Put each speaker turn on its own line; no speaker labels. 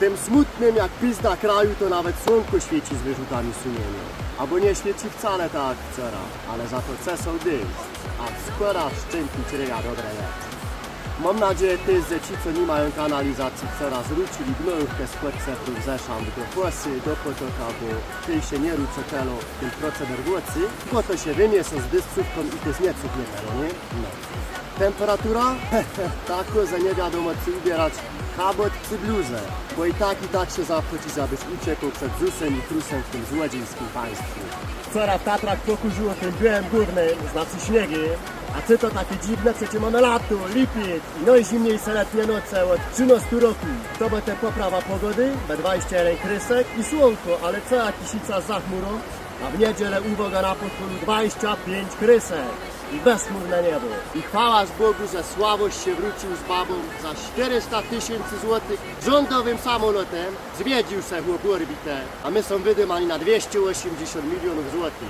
Tym smutnym jak pizda kraju to nawet słonko świeci z wyrzutami sumienia. Albo nie świeci wcale tak jak ale za to cesą dyst, a skora szczępić ryja dobre jest. Mam nadzieję też, że ci, co nie mają kanalizacji, coraz zwrócili gnojówkę z płetceprów zeszam do płasy, do potoka, bo tej się nie rucze telo tym proceder włocy, bo to się wymiesza z dyscówką i nieców nie telo, nie? No. Temperatura? tak, że nie wiadomo co ubierać kabot czy bluzę, bo i tak i tak się zapłaci, żebyś uciekł przed ZUS-em i trusem w tym złodziejskim państwie. Wczoraj w Tatrach pokurzyło tym byłem górnym, znaczy śniegiem, a ty to takie dziwne, przecie mamy lato, lipiec i najzimniejsze letnie noce od 13 roku. To będzie poprawa pogody, be 21 krysek i słonko, ale co jak kisica za chmurą? A w niedzielę uwaga na podpolu 25 krysek i bezchmurne niebo. I chwałaż Bogu, że Sławoś się wrócił z babą za 400 tysięcy złotych rządowym samolotem. Zwiedził se chłop orbitę, a my są wydymani na 280 milionów złotych.